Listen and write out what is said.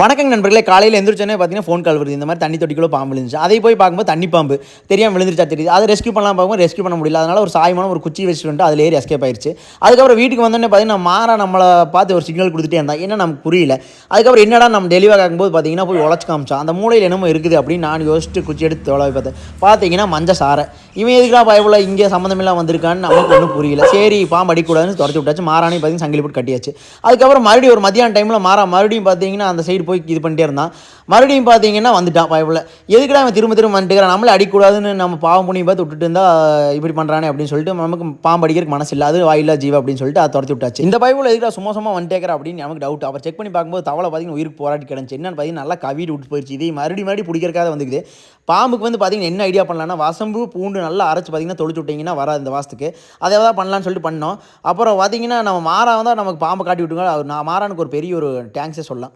வணக்கம் நண்பர்களே காலையில் எந்திரிச்சோன்னே பார்த்தீங்கன்னா ஃபோன் கால் வருது. இந்த மாதிரி தண்ணி தொட்டிக்குள்ள பாம்பு விழுந்துச்சு. அதை போய் பார்க்கும்போது தண்ணி பாம்பு. தெரியாமல் விழுந்துருச்சா தெரியுது. அதை ரெஸ்க்யூ பண்ணலாம் பார்க்கும்போது ரெஸ்கியூ பண்ண முடியல. அதனால ஒரு சாயமான ஒரு குச்சி வச்சுட்டு அதில் ஏறி எஸ்கேப் ஆயிடுச்சு அதுக்கப்புறம் வீட்டுக்கு வந்தோடனே பார்த்தீங்கன்னா மாறா நம்மளை பார்த்து ஒரு சிக்னல் கொடுத்துட்டே இருந்தான். என்ன நமக்கு புரியல. அதுக்கப்புறம் என்னடா நம்ம டெலிவரி ஆகும்போது பார்த்தீங்கன்னா போய் உழைச்சு காமிச்சோம் அந்த மூலையில் என்னமோ இருக்குது அப்படின்னு நான் யோசிச்சுட்டு குச்சி எடுத்து தொலைவி பார்த்தேன். பார்த்தீங்கன்னா மஞ்சள் சாரை இவன் எதுக்குலாம் பயப்புல இங்கே சம்மந்தமில்லாம் வந்திருக்கான்னு நமக்கு ஒன்றும் புரியல. சரி பாம்பு அடிக்கூடாதுன்னு துரத்தி விட்டாச்சு. மாறானே பார்த்தீங்கன்னா சங்கிலி போட்டு கட்டியாச்சு. அதுக்கப்புறம் மறுபடியும் ஒரு மதியான டைமில் மாறா மறுபடியும் பார்த்தீங்கன்னா அந்த சைடு போய் இது பண்ணிட்டே இருந்தான். மறுபடியும் பார்த்தீங்கன்னா வந்துட்டான் பயப்புல எதுக்குடா அவன் திரும்ப திரும்ப வந்துட்டுக்கிறான் நம்மளே அடிக்கூடாதுன்னு நம்ம பாவம் புண்ணியம் பார்த்து விட்டுட்டு இருந்தா இப்படி பண்ணுறானே அப்படின்னு சொல்லிட்டு நமக்கு பாம்பு அடிக்கிறதுக்கு மனசு இல்லாது வாயில்லா ஜீவா அப்படின்னு சொல்லிட்டு அதை துரத்தி விட்டாச்சு. இந்த பைபிள் எதுக்குடா சும்மா சும்மா வந்துட்டேக்கிற அப்படின்னு நமக்கு டவுட் அப்புறம் செக் பண்ணி பார்க்கும்போது தவளை பார்த்தீங்கன்னா உயிருக்கு போராடி கிடந்துச்சு. என்னன்னு பார்த்தீங்கன்னா நல்லா கவிட்டு விட்டு போயிடுச்சு இதே மறுபடியும் மறுபடியும் பிடிக்கிறக்காக வந்துக்குது. பாம்புக்கு வந்து பார்த்தீங்கன்னா என்ன ஐடியா பண்ணலாம்னா வசம்பு பூண்டு நல்லா அரைச்சு பார்த்தீங்கன்னா தொளிச்சு விட்டிங்கன்னா வராது இந்த வாசத்துக்கு அதை தான் பண்ணலாம்னு சொல்லிட்டு பண்ணோம். அப்புறம் பார்த்தீங்கன்னா நம்ம மாறா தான் நமக்கு பாம்பை காட்டி விட்டுங்க அவர் நான் மாறானுக்கு ஒரு பெரிய ஒரு டேங்க்ஸே சொல்லலாம்.